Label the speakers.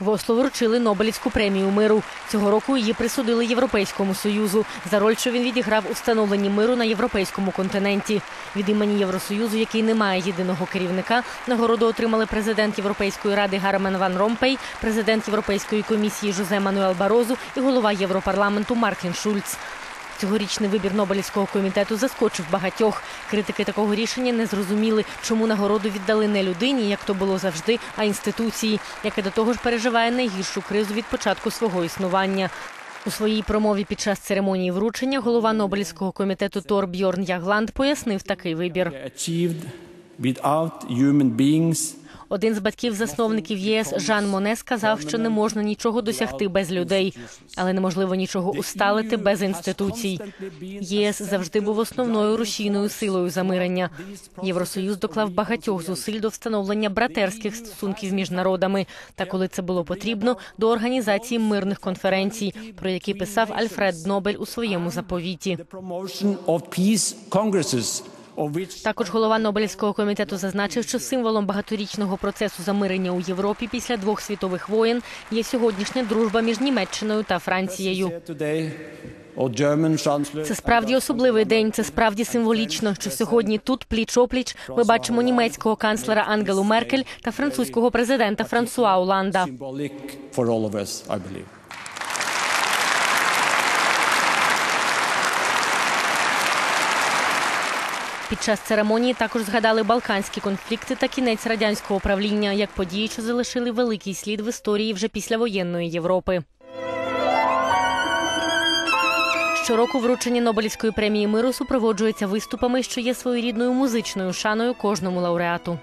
Speaker 1: В Осло вручили Нобелівську премію миру. Цього року її присудили Європейському союзу за роль, що він відіграв у встановленні миру на європейському континенті. Від імені Євросоюзу, який не має єдиного керівника, нагороду отримали президент Європейської ради Гармен Ван Ромпей, президент Європейської комісії Жозе Мануел Барозу і голова Європарламенту Мартін Шульц. Цьогорічний вибір Нобелівського комітету заскочив багатьох. Критики такого рішення не зрозуміли, чому нагороду віддали не людині, як то було завжди, а інституції, яка до того ж переживає найгіршу кризу від початку свого існування. У своїй промові під час церемонії вручення голова Нобелівського комітету Тор Бьорн Ягланд пояснив такий вибір. Один з батьків-засновників ЄС Жан Моне сказав, що не можна нічого досягти без людей, але неможливо нічого усталити без інституцій. ЄС завжди був основною рушійною силою замирення. Євросоюз доклав багатьох зусиль до встановлення братерських стосунків між народами. Та коли це було потрібно, до організації мирних конференцій, про які писав Альфред Нобель у своєму заповіті. Також голова Нобелівського комітету зазначив, що символом багаторічного процесу замирення у Європі після двох світових воєн є сьогоднішня дружба між Німеччиною та Францією. Це справді особливий день. Це справді символічно, що сьогодні тут пліч опліч ми бачимо німецького канцлера Ангелу Меркель та французького президента Франсуа Оланда. Під час церемонії також згадали балканські конфлікти та кінець радянського правління як події, що залишили великий слід в історії вже післявоєнної Європи. Щороку вручення Нобелівської премії миру супроводжується виступами, що є своєрідною музичною шаною кожному лауреату.